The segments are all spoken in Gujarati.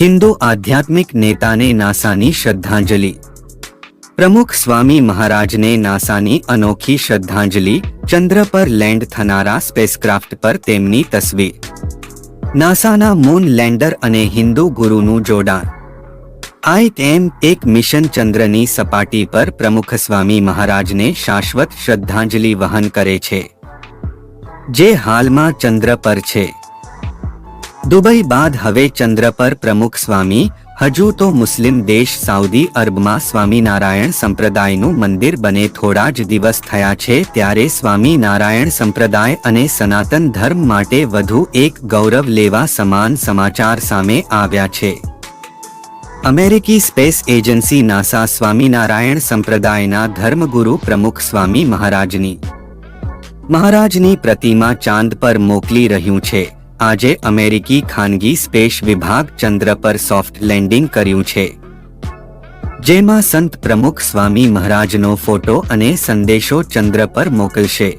હિન્દુ આધ્યાત્મિક નેતાને નાસાની શ્રદ્ધાંજલિ. પ્રમુખ સ્વામી મહારાજને નાસાની અનોખી શ્રદ્ધાંજલિ ચંદ્ર પર લેન્ડ થનારા સ્પેસક્રાફ્ટ પર તેમની તસવીર. નાસાના મૂન લેન્ડર અને હિન્દુ ગુરુનું જોડાણ. આઈએમ એક મિશન ચંદ્રની સપાટી પર પ્રમુખ સ્વામી મહારાજને શાશ્વત શ્રદ્ધાંજલિ વહન કરે છે. જે હાલમાં ચંદ્ર પર છે. દુબઈ બાદ હવે ચંદ્ર પર પ્રમુખ સ્વામી, હજુ તો મુસ્લિમ દેશ સાઉદી અરબમાં સ્વામિનારાયણ સંપ્રદાયનું મંદિર બને થોડા જ દિવસ થયા છે ત્યારે સ્વામિનારાયણ સંપ્રદાય અને સનાતન ધર્મ માટે વધુ એક ગૌરવ લેવા સમાન સમાચાર સામે આવ્યા છે. અમેરિકી સ્પેસ એજન્સી નાસા સ્વામિનારાયણ સંપ્રદાયના ધર્મગુરુ પ્રમુખ સ્વામી મહારાજની. મહારાજની પ્રતિમા ચાંદ પર મોકલી રહ્યું છે. આજે અમેરિકી ખાનગી સ્પેસ વિભાગ ચંદ્ર પર સોફ્ટ લેન્ડિંગ કર્યું છે. જેમાં સંત પ્રમુખ સ્વામી મહારાજનો ફોટો અને સંદેશો ચંદ્ર પર મોકલશે.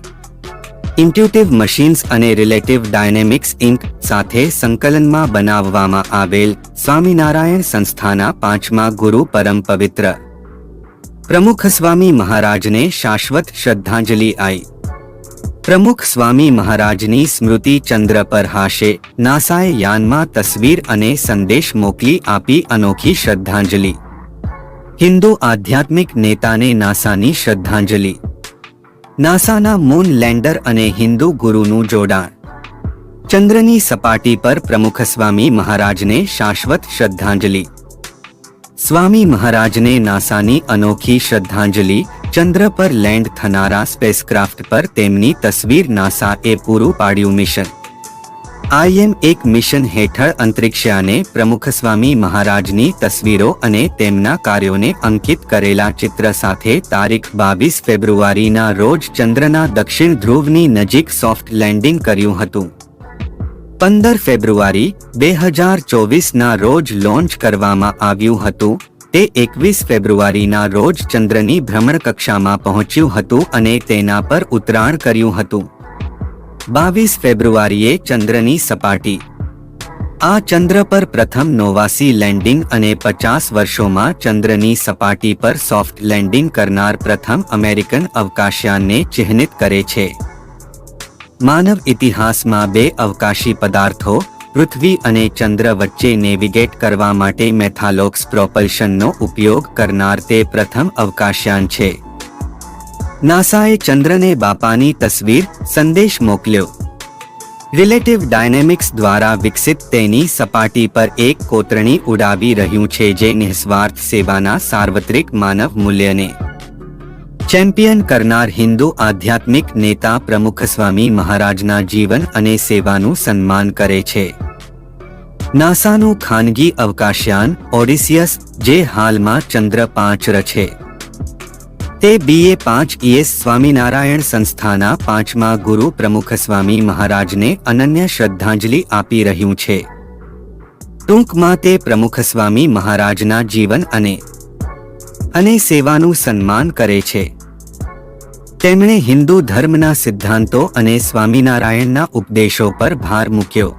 ઇન્ટ્યુટિવ મશીન્સ અને રિલેટિવ ડાયનેમિક્સ ઇન્ક સાથે સંકલનમાં બનાવવામાં આવેલ સ્વામિનારાયણ સંસ્થાના પાંચમા ગુરુ પરમ પવિત્ર. પ્રમુખ સ્વામી મહારાજને શાશ્વત શ્રદ્ધાંજલિ આઈ. પ્રમુખ સ્વામી મહારાજની સ્મૃતિ ચંદ્ર પર હાશે. નાસાએ યાનમાં તસવીર અને સંદેશ મોકલી આપી અનોખી શ્રદ્ધાંજલિ. હિન્દુ આધ્યાત્મિક નેતાને નાસાની શ્રદ્ધાંજલિ. નાસાના મૂન લેન્ડર અને હિન્દુ ગુરુનું જોડાણ. ચંદ્રની સપાટી પર પ્રમુખ સ્વામી મહારાજને શાશ્વત શ્રદ્ધાંજલિ. સ્વામી મહારાજને નાસાની અનોખી શ્રદ્ધાંજલિ ચંદ્ર પર લેન્ડ થનારા સ્પેસક્રાફ્ટ પર તેમની તસવીર નાસાએ પૂરું પાડ્યું મિશન. આઈએમ એક મિશન હેઠળ અંતરિક્ષયાને પ્રમુખસ્વામી મહારાજની તસવીરો અને તેમના કાર્યોને અંકિત કરેલા ચિત્ર સાથે તારીખ બાવીસ ફેબ્રુઆરીના રોજ ચંદ્રના દક્ષિણ ધ્રુવની નજીક સોફ્ટ લેન્ડિંગ કર્યું હતું. પંદર ફેબ્રુઆરી, બે હજાર ચોવીસના રોજ લોન્ચ કરવામાં આવ્યું હતું. તે એકવીસ ફેબ્રુઆરીના રોજ ચંદ્રની ભ્રમણકક્ષામાં પહોંચ્યું હતું અને તેના પર ઉતરાણ કર્યું હતું. બાવીસ ફેબ્રુઆરીએ ચંદ્રની સપાટી. આ ચંદ્ર પર પ્રથમ નોવાસી લેન્ડિંગ અને પચાસ વર્ષોમાં ચંદ્રની સપાટી પર સોફ્ટ લેન્ડિંગ કરનાર પ્રથમ અમેરિકન અવકાશયાનને ચિહ્નિત કરે છે. માનવ ઇતિહાસમાં બે અવકાશી પદાર્થો પૃથ્વી અને ચંદ્ર વચ્ચે નેવિગેટ કરવા માટે મેથાલોક્સ પ્રોપલ્શનનો ઉપયોગ કરનાર તે પ્રથમ અવકાશયાન છે. નાસાએ ચંદ્રને બાપાની તસવીર, સંદેશ મોકલ્યો. રિલેટિવ ડાયનેમિક્સ દ્વારા વિકસિત તેની સપાટી પર એક કોતરણી ઉડાવી રહ્યું છે જે નિસ્વાર્થ સેવાના સાર્વત્રિક માનવ મૂલ્યને ચેમ્પિયન કરનાર હિન્દુ આધ્યાત્મિક નેતા પ્રમુખ સ્વામી મહારાજના જીવન અને સેવાનું સન્માન કરે છે. નાસાનું ખાનગી અવકાશયાન ઓડિસિયસ જે હાલમાં ચંદ્ર પાંચ છે. તે બીએ પાંચ ઈએસ સ્વામિનારાયણ સંસ્થાના પાંચમા ગુરુ પ્રમુખ સ્વામી મહારાજને અનન્ય શ્રદ્ધાંજલિ આપી રહ્યું છે. ટૂંકમાં તે પ્રમુખ સ્વામી મહારાજના જીવન અને અને સેવાનું સન્માન કરે છે. તેમણે હિન્દુ ધર્મના સિદ્ધાંતો અને સ્વામિનારાયણના ઉપદેશો પર ભાર મૂક્યો.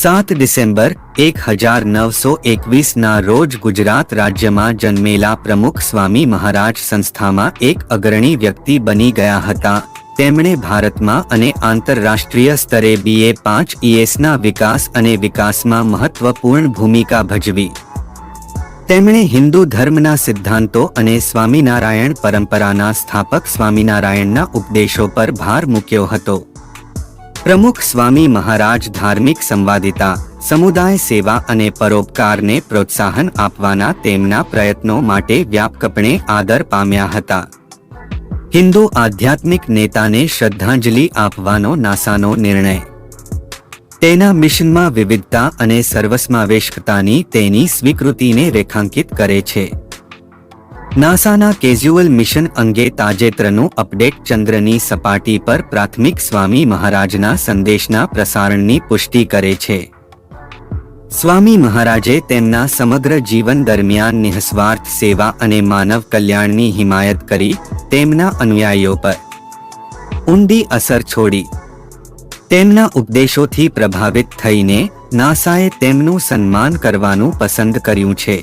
સાત ડિસેમ્બર એક હજાર નવસો એકવીસના રોજ ગુજરાત રાજ્યમાં જન્મેલા પ્રમુખ સ્વામી મહારાજ સંસ્થામાં એક અગ્રણી વ્યક્તિ બની ગયા હતા. તેમણે ભારતમાં અને આંતરરાષ્ટ્રીય સ્તરે બીએ પાંચ ઈએસના વિકાસ અને વિકાસમાં મહત્વપૂર્ણ ભૂમિકા ભજવી. તેમણે હિન્દુ ધર્મના સિદ્ધાંતો અને સ્વામિનારાયણ પરંપરાના સ્થાપક સ્વામિનારાયણના ઉપદેશો પર ભાર મૂક્યો હતો. પ્રમુખ સ્વામી મહારાજ ધાર્મિક સંવાદિતા, સમુદાય સેવા અને પરોપકારને પ્રોત્સાહન આપવાના તેમના પ્રયત્નો માટે વ્યાપકપણે આદર પામ્યા હતા. હિન્દુ આધ્યાત્મિક નેતાને શ્રદ્ધાંજલિ આપવાનો નાસાનો નિર્ણય તેના મિશનમાં વિવિધતા અને સર્વસમાવેશકતાની તેની સ્વીકૃતિને રેખાંકિત કરે છે. નાસાના કેઝ્યુઅલ મિશન અંગે તાજેતરનું અપડેટ ચંદ્રની સપાટી પર પ્રાથમિક સ્વામી મહારાજના સંદેશના પ્રસારણની પુષ્ટિ કરે છે. સ્વામી મહારાજે તેમના સમગ્ર જીવન દરમિયાન નિઃસ્વાર્થ સેવા અને માનવ કલ્યાણની હિમાયત કરી તેમના અનુયાયીઓ પર ઊંડી અસર છોડી. તેમના ઉપદેશોથી પ્રભાવિત થઈને નાસાએ તેમનું સન્માન કરવાનું પસંદ કર્યું છે.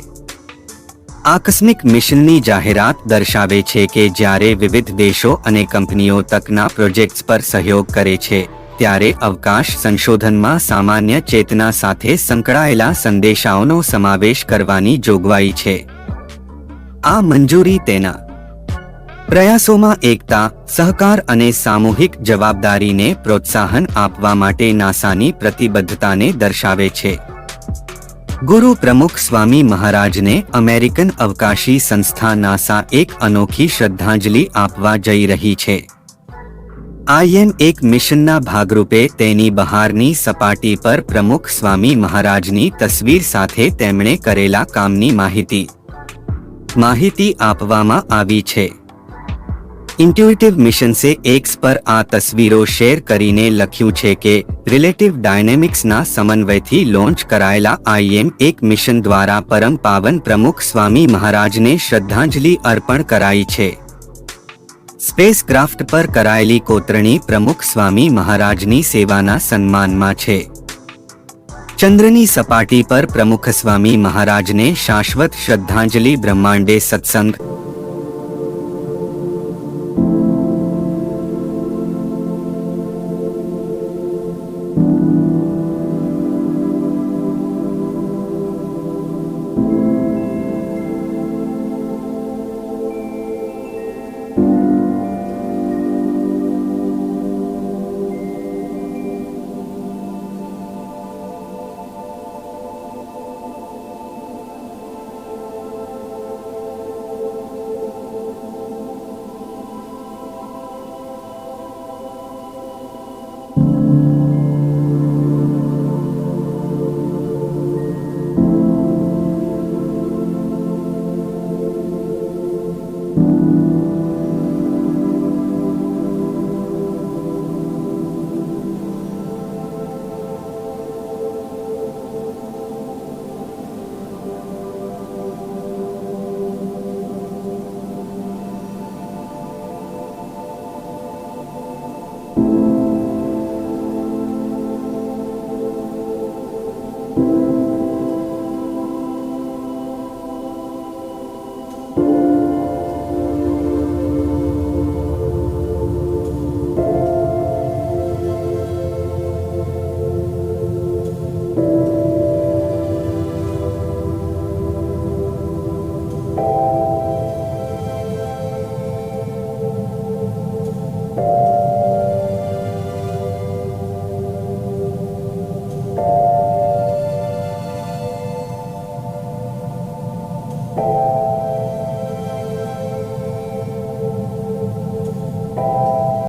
આકસ્મિક મિશનની જાહેરાત દર્શાવે છે કે જ્યારે વિવિધ દેશો અને કંપનીઓ તકના પ્રોજેક્ટ્સ પર સહયોગ કરે છે, ત્યારે અવકાશ સંશોધનમાં સામાન્ય ચેતના સાથે સંકળાયેલા સંદેશાઓનો સમાવેશ કરવાની જોગવાઈ છે. આ મંજૂરી તેના પ્રયાસોમાં એકતા, સહકાર અને સામૂહિક જવાબદારીને પ્રોત્સાહન આપવા માટે નાસાની પ્રતિબદ્ધતાને દર્શાવે છે. ગુરુ પ્રમુખ સ્વામી મહારાજને અમેરિકન અવકાશી સંસ્થા નાસા એક અનોખી શ્રદ્ધાંજલિ આપવા જઈ રહી છે. આઈએન એક મિશનના ભાગરૂપે તેની બહારની સપાટી પર પ્રમુખ સ્વામી મહારાજની તસવીર સાથે તેમણે કરેલા કામની માહિતી. માહિતી આપવામાં આવી છે. ઇન્ટ્યુઇટિવ મિશન્સે એક્સ પર આ તસવીરો શેર કરીને લખ્યું છે કે રિલેટિવ ડાયનેમિક્સના સમન્વયથી લોન્ચ કરાયેલા આઈએમ એક મિશન દ્વારા પરમ પાવન પ્રમુખ સ્વામી મહારાજને શ્રદ્ધાંજલિ અર્પણ કરાઈ છે. સ્પેસ ક્રાફ્ટ પર કરાયેલી કોતરણી પ્રમુખ સ્વામી મહારાજની સેવાના સન્માનમાં છે. ચંદ્રની સપાટી પર પ્રમુખ સ્વામી મહારાજને શાશ્વત શ્રદ્ધાંજલિ બ્રહ્માંડે સત્સંગ